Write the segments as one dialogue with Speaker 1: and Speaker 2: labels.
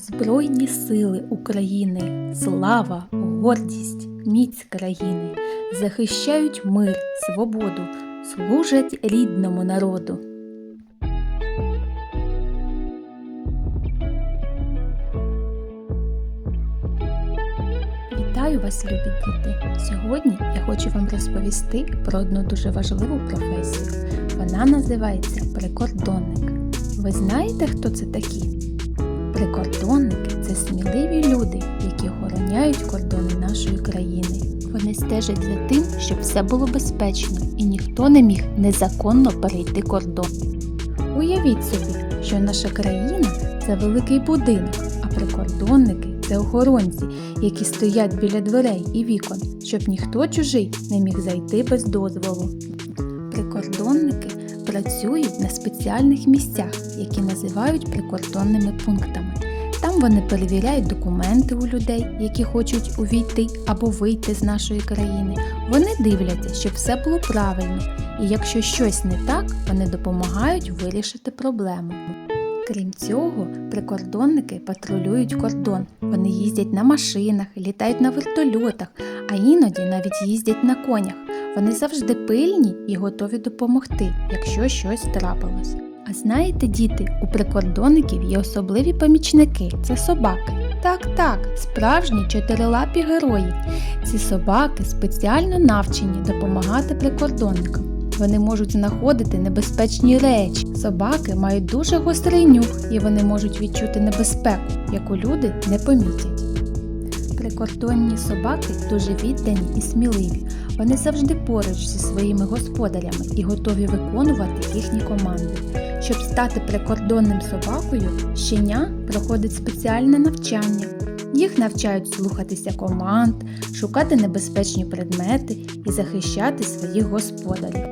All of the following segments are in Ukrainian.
Speaker 1: Збройні сили України, слава, гордість, міць країни захищають мир, свободу, служать рідному народу. Вітаю вас, любі діти! Сьогодні я хочу вам розповісти про одну дуже важливу професію. Вона називається прикордонник. Ви знаєте, хто це такі? Прикордонники це сміливі люди, які охороняють кордони нашої країни. Вони стежать за тим, щоб все було безпечно і ніхто не міг незаконно перейти кордон. Уявіть собі, що наша країна це великий будинок, а прикордонники це охоронці, які стоять біля дверей і вікон, щоб ніхто чужий не міг зайти без дозволу. Прикордонники працюють на спеціальних місцях, які називають прикордонними пунктами. Там вони перевіряють документи у людей, які хочуть увійти або вийти з нашої країни. Вони дивляться, щоб все було правильно, і якщо щось не так, вони допомагають вирішити проблему. Крім цього, прикордонники патрулюють кордон. Вони їздять на машинах, літають на вертольотах, а іноді навіть їздять на конях. Вони завжди пильні і готові допомогти, якщо щось трапилось. А знаєте, діти, у прикордонників є особливі помічники це собаки. Так, так, справжні чотирилапі герої. Ці собаки спеціально навчені допомагати прикордонникам. Вони можуть знаходити небезпечні речі. Собаки мають дуже гострий нюх і вони можуть відчути небезпеку, яку люди не помітять. Прикордонні собаки дуже віддані і сміливі. Вони завжди поруч зі своїми господарями і готові виконувати їхні команди. Щоб стати прикордонним собакою, щеня проходить спеціальне навчання. Їх навчають слухатися команд, шукати небезпечні предмети і захищати своїх господарів.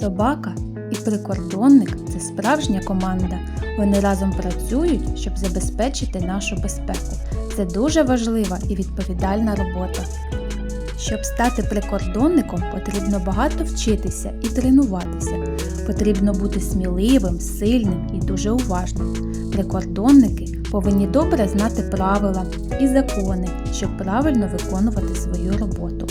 Speaker 1: Собака і прикордонник це справжня команда. Вони разом працюють, щоб забезпечити нашу безпеку. Це дуже важлива і відповідальна робота. Щоб стати прикордонником, потрібно багато вчитися і тренуватися. Потрібно бути сміливим, сильним і дуже уважним. Прикордонники повинні добре знати правила і закони, щоб правильно виконувати свою роботу.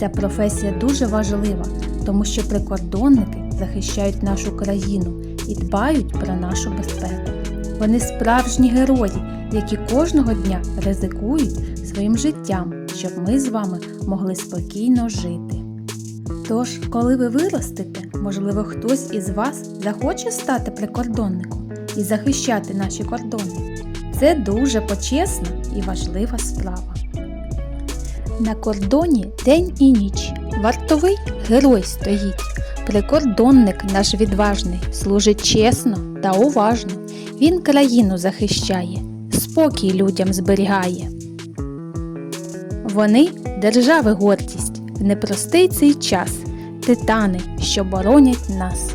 Speaker 1: Ця професія дуже важлива, тому що прикордонники захищають нашу країну і дбають про нашу безпеку. Вони справжні герої, які кожного дня ризикують своїм життям, щоб ми з вами могли спокійно жити. Тож, коли ви виростете, можливо, хтось із вас захоче стати прикордонником і захищати наші кордони. Це дуже почесна і важлива справа. На кордоні день і ніч. Вартовий герой стоїть. Прикордонник наш відважний, служить чесно та уважно. Він країну захищає, спокій людям зберігає. Вони держави гордість, в непростий цей час, титани, що боронять нас.